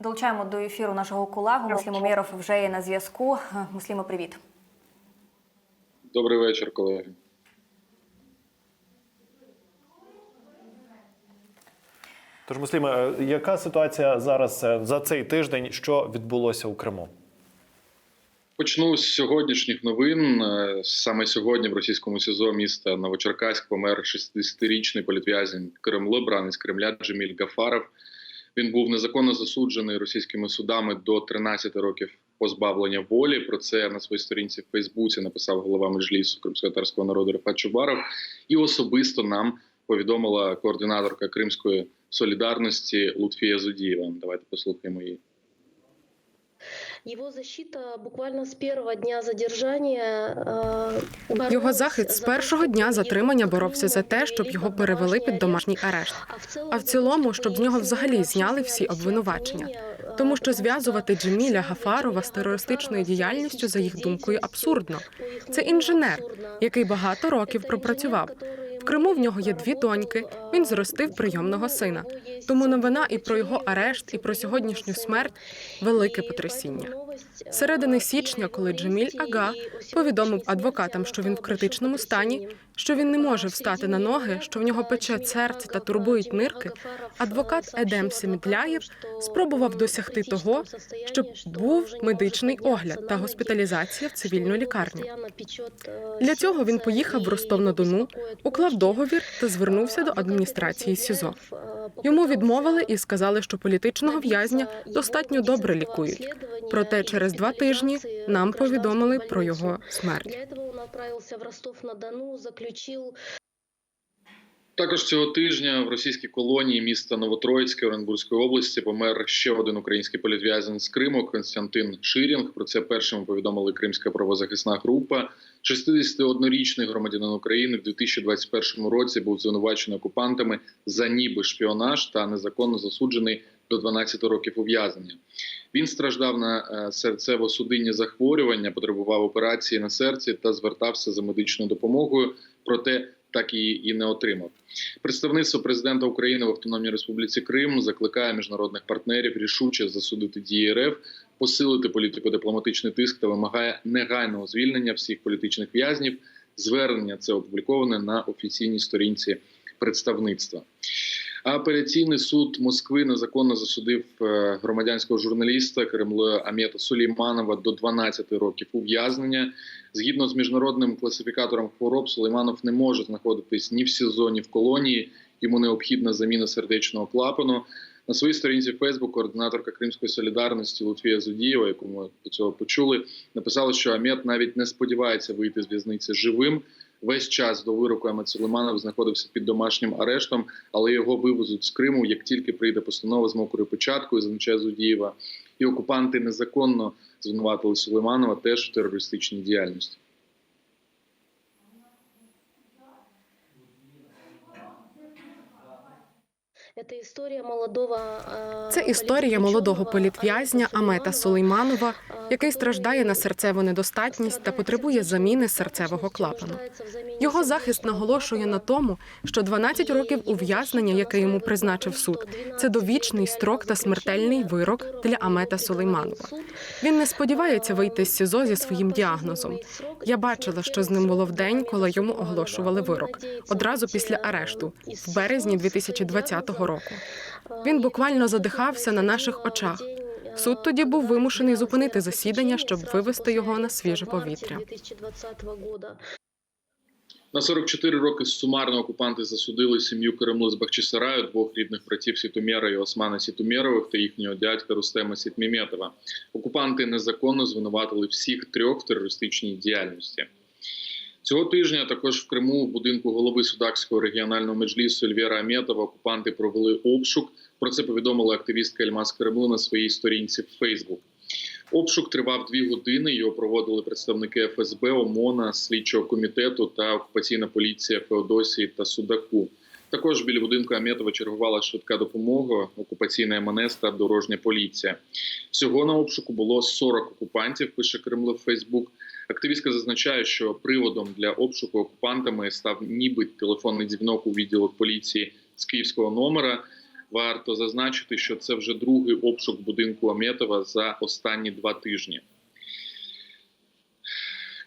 Долучаємо до ефіру нашого колегу. Муслім Умєров вже є на зв'язку. Муслімо, привіт. Добрий вечір, колеги. Тож, Мусліме, е, яка ситуація зараз е, за цей тиждень, що відбулося у Криму? Почну з сьогоднішніх новин. Е, Саме сьогодні в російському СІЗО міста Новочеркаськ помер 60-річний політв'язень Кремло, бранець Кремля Джеміль Гафаров. Він був незаконно засуджений російськими судами до 13 років позбавлення волі. Про це на своїй сторінці в Фейсбуці написав голова Меджлісу кримськотарського народу Рефат Чубаров. І особисто нам повідомила координаторка Кримської солідарності Лутфія Зудієва. Давайте послухаємо її. Його защита буквально з першого дня задержання. е, Його захист з першого дня затримання боровся за те, щоб його перевели під домашній арешт. А в цілому, щоб з нього взагалі зняли всі обвинувачення. Тому що зв'язувати Джеміля Гафарова з терористичною діяльністю, за їх думкою, абсурдно. Це інженер, який багато років пропрацював. В Криму в нього є дві доньки. Він зростив прийомного сина. Тому новина і про його арешт, і про сьогоднішню смерть велике потрясіння. Середини січня, коли Джеміль Ага повідомив адвокатам, що він в критичному стані, що він не може встати на ноги, що в нього пече серце та турбують нирки. Адвокат Едем Семідляєв спробував досягти того, щоб був медичний огляд та госпіталізація в цивільну лікарню. Для цього він поїхав в Ростов-на-Дону, уклав договір та звернувся до адміністрації СІЗО. Йому відмовили і сказали, що політичного в'язня достатньо добре лікують. Проте через два тижні нам повідомили про його смерть. Отправился в Ростов-на-Дону, заключил Також цього тижня в російській колонії міста Новотроїцьке Оренбурзької області помер ще один український політв'язень з Криму Константин Ширінг. Про це першим повідомили Кримська правозахисна група. 61-річний громадянин України в 2021 році був звинувачений окупантами за ніби шпіонаж та незаконно засуджений до 12 років ув'язнення. Він страждав на е, серцево-судинні захворювання, потребував операції на серці та звертався за медичною допомогою. Проте так і, і не отримав. Представництво президента України в Автономній Республіці Крим закликає міжнародних партнерів рішуче засудити дії РФ, посилити політико-дипломатичний тиск та вимагає негайного звільнення всіх політичних в'язнів. Звернення це опубліковане на офіційній сторінці представництва. Апеляційний суд Москви незаконно засудив е, громадянського журналіста Кремля Амєта Сулейманова до 12 років ув'язнення. Згідно з міжнародним класифікатором хвороб, Сулейманов не може знаходитись ні в СІЗО, ні в колонії. Йому необхідна заміна сердечного клапану. На своїй сторінці Фейсбук координаторка Кримської солідарності Лутвія Зудієва, яку ми до цього почули, написала, що Амет навіть не сподівається вийти з в'язниці живим. Весь час до вироку Амет Сулейманов знаходився під домашнім арештом, але його вивезуть з Криму, як тільки прийде постанова з мокрою початкою, зазначає Зудієва. І окупанти незаконно звинуватили Сулейманова теж в терористичній діяльності. Це історія молодого е, політв'язня Амета Сулейманова, який страждає на серцеву недостатність та потребує заміни серцевого клапану. Його захист наголошує на тому, що 12 років ув'язнення, яке йому призначив суд, це довічний строк та смертельний вирок для Амета Сулейманова. Він не сподівається вийти з СІЗО зі своїм діагнозом. Я бачила, що з ним було в день, коли йому оголошували вирок, одразу після арешту, в березні 2020 року. Він буквально задихався на наших очах. Суд тоді був вимушений зупинити засідання, щоб вивести його на свіже повітря. 2020 года. На 44 роки сумарно окупанти засудили сім'ю Кремлу з Бахчисараю, двох рідних братів Сітумєра і Османа Сітумєрових та їхнього дядька Рустема Сітміметова. Окупанти незаконно звинуватили всіх трьох в терористичній діяльності. Цього тижня також в Криму в будинку голови Судакського регіонального меджлісу Ельвіра Аметова окупанти провели обшук. Про це повідомила активістка Ельмас Кремлу на своїй сторінці в Фейсбук. Обшук тривав дві години. Його проводили представники ФСБ, ОМОНа, слідчого комітету та окупаційна поліція Феодосії та Судаку. Також біля будинку Аметова чергувала швидка допомога, окупаційна МНС та дорожня поліція. Всього на обшуку було 40 окупантів. Пише Кремль в Фейсбук. Активістка зазначає, що приводом для обшуку окупантами став ніби телефонний дзвінок у відділок поліції з київського номера. Варто зазначити, що це вже другий обшук будинку Аметова за останні два тижні.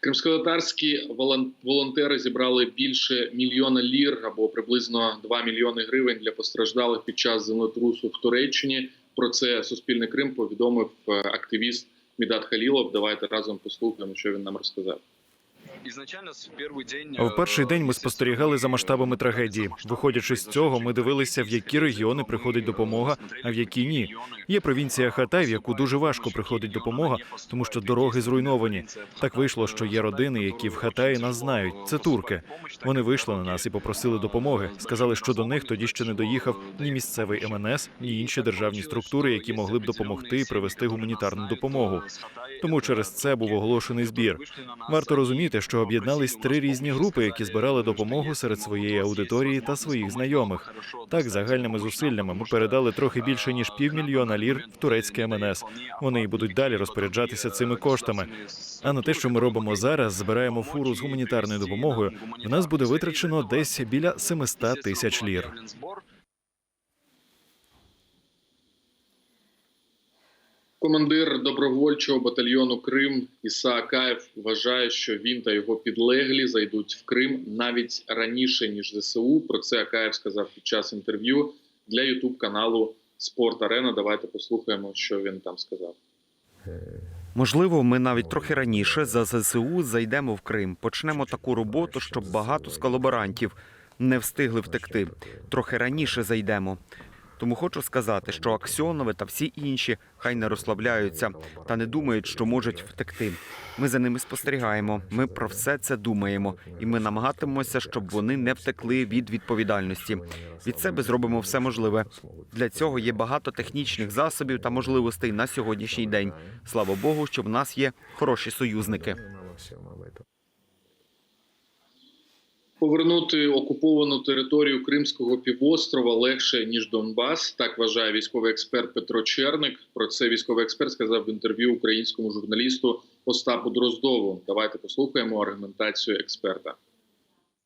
Кримськотатарські волон- волонтери зібрали більше мільйона лір або приблизно 2 мільйони гривень для постраждалих під час землетрусу в Туреччині. Про це Суспільний Крим повідомив е, активіст Мідат Халілов. Давайте разом послухаємо, що він нам розказав. В перший день ми спостерігали за масштабами трагедії. Виходячи з цього, ми дивилися, в які регіони приходить допомога, а в які ні. Є провінція Хатай, в яку дуже важко приходить допомога, тому що дороги зруйновані. Так вийшло, що є родини, які в Хатаї нас знають. Це турки. Вони вийшли на нас і попросили допомоги. Сказали, що до них тоді ще не доїхав ні місцевий МНС, ні інші державні структури, які могли б допомогти і привезти гуманітарну допомогу. Тому через це був оголошений збір. Варто розуміти, що об'єднались три різні групи, які збирали допомогу серед своєї аудиторії та своїх знайомих. Так, загальними зусиллями ми передали трохи більше ніж півмільйона лір в турецьке МНС. Вони і будуть далі розпоряджатися цими коштами. А на те, що ми робимо зараз, збираємо фуру з гуманітарною допомогою. В нас буде витрачено десь біля 700 тисяч лір. Командир добровольчого батальйону Крим Іса Акаєв вважає, що він та його підлеглі зайдуть в Крим навіть раніше ніж ЗСУ. Про це Акаєв сказав під час інтерв'ю для Ютуб каналу Спорт Арена. Давайте послухаємо, що він там сказав. Можливо, ми навіть трохи раніше за ЗСУ зайдемо в Крим. Почнемо таку роботу, щоб багато з колаборантів не встигли втекти. Трохи раніше зайдемо. Тому хочу сказати, що Аксьонови та всі інші хай не розслабляються та не думають, що можуть втекти. Ми за ними спостерігаємо. Ми про все це думаємо, і ми намагатимемося, щоб вони не втекли від відповідальності. Від себе зробимо все можливе. Для цього є багато технічних засобів та можливостей на сьогоднішній день. Слава Богу, що в нас є хороші союзники. Повернути окуповану територію Кримського півострова легше ніж Донбас. Так вважає військовий експерт Петро Черник. Про це військовий експерт сказав в інтерв'ю українському журналісту Остапу Дроздову. Давайте послухаємо аргументацію експерта.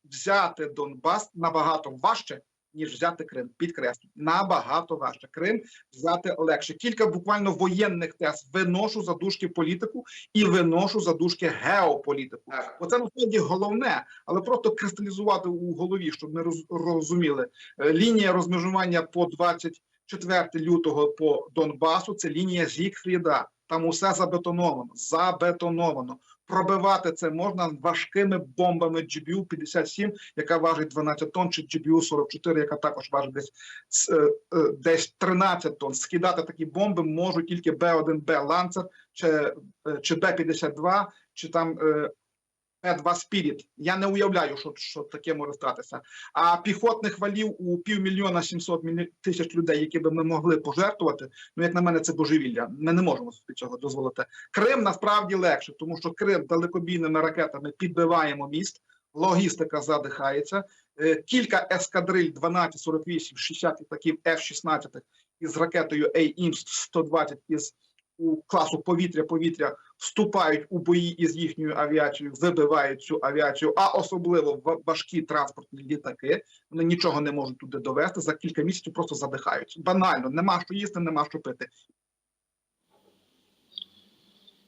взяти Донбас набагато важче, ніж взяти Крим. Підкреслю, набагато важче. Крим взяти легше. Кілька буквально воєнних тез виношу за дужки політику і виношу за дужки геополітику. Оце насправді головне, але просто кристалізувати у голові, щоб ми роз- розуміли. Е, Лінія розмежування по 24 лютого по Донбасу це лінія Зігфріда. Там усе забетоновано, забетоновано. Пробивати це можна важкими бомбами GBU-57, яка важить 12 тонн, чи GBU-44, яка також важить десь, е, е, десь 13 тонн. Скидати такі бомби можуть тільки Б-1Б Ланцер, чи, е, чи Б-52, чи там е, Б-2 Я не уявляю, що, що таке може статися. А піхотних валів у півмільйона 700 мілі- тисяч людей, які би ми могли пожертвувати, ну як на мене, це божевілля. Ми не можемо собі цього дозволити. Крим насправді легше, тому що Крим далекобійними ракетами підбиваємо міст, логістика задихається. Е, Кілька ескадриль 12, 48, 60 літаків F-16 із ракетою AIM-120 із у класу повітря-повітря вступають у бої із їхньою авіацією, вибивають цю авіацію, а особливо ва- важкі транспортні літаки. Вони нічого не можуть туди довести. За кілька місяців просто задихаються. Банально, нема що їсти, нема що пити.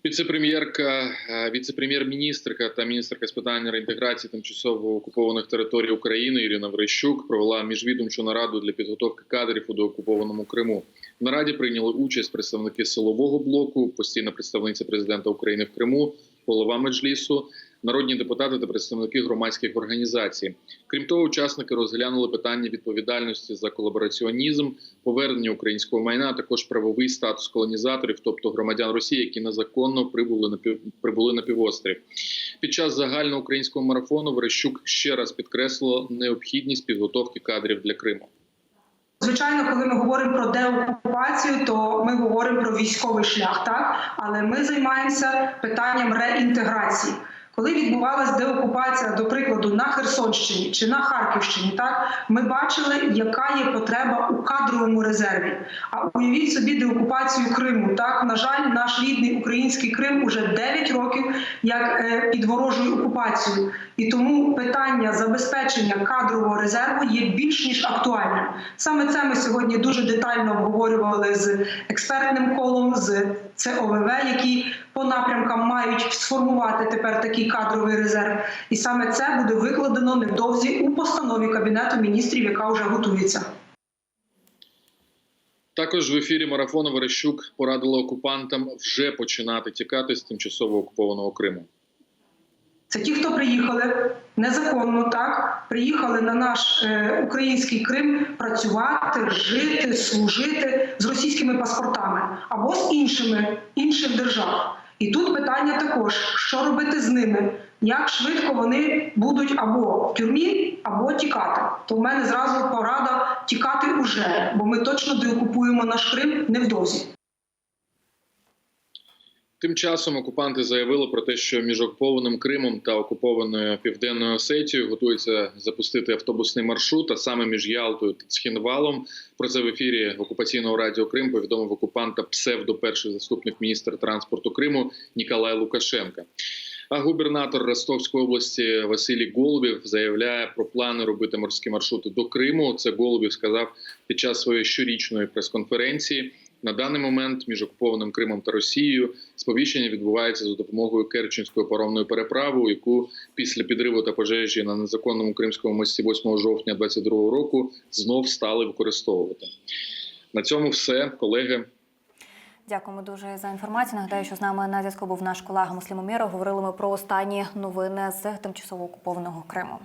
Віце-прем'єрка, е, віце-прем'єр-міністрка та міністерка з питань реінтеграції тимчасово окупованих територій України Ірина Верещук провела міжвідомчу нараду для підготовки кадрів у деокупованому Криму. В нараді прийняли участь представники силового блоку, постійна представниця президента України в Криму, голова меджлісу, народні депутати та представники громадських організацій. Крім того, учасники розглянули питання відповідальності за колабораціонізм, повернення українського майна, а також правовий статус колонізаторів, тобто громадян Росії, які незаконно прибули на пів прибули на півострів. Під час загальноукраїнського марафону Верещук ще раз підкреслила необхідність підготовки кадрів для Криму. Звичайно, коли ми говоримо про деокупацію, то ми говоримо про військовий шлях, так але ми займаємося питанням реінтеграції. Коли відбувалась деокупація, до прикладу, на Херсонщині чи на Харківщині, так ми бачили, яка є потреба у кадровому резерві. А уявіть собі деокупацію Криму. Так, на жаль, наш рідний український Крим уже 9 років як е, під ворожою окупацією. І тому питання забезпечення кадрового резерву є більш ніж актуальним. Саме це ми сьогодні дуже детально обговорювали з експертним колом, з ЦОВВ, які по напрямкам мають сформувати тепер такий кадровий резерв. І саме це буде викладено невдовзі у постанові Кабінету міністрів, яка вже готується. Також в ефірі марафону Верещук порадила окупантам вже починати тікати з тимчасово окупованого Криму. Це ті, хто приїхали незаконно, так приїхали на наш е, український Крим працювати, жити, служити з російськими паспортами або з іншими інших держав. І тут питання також: що робити з ними? Як швидко вони будуть або в тюрмі, або тікати? То в мене зразу порада тікати уже, бо ми точно деокупуємо наш Крим невдовзі. Тим часом окупанти заявили про те, що між окупованим Кримом та окупованою Південною Осетією готуються запустити автобусний маршрут, а саме між Ялтою та Цхінвалом. Про це в ефірі окупаційного радіо Крим повідомив окупанта псевдо перший заступник міністра транспорту Криму Ніколай Лукашенка. А губернатор Ростовської області Василій Голубів заявляє про плани робити морські маршрути до Криму. Це Голубів сказав під час своєї щорічної прес-конференції. На даний момент між окупованим Кримом та Росією сповіщення відбувається за допомогою Керченської паромної переправи, яку після підриву та пожежі на незаконному кримському мості 8 жовтня 2022 року знов стали використовувати. На цьому все, колеги. Дякуємо дуже за інформацію. Нагадаю, що з нами на зв'язку був наш колега Муслім Умєров. Говорили ми про останні новини з тимчасово окупованого Криму.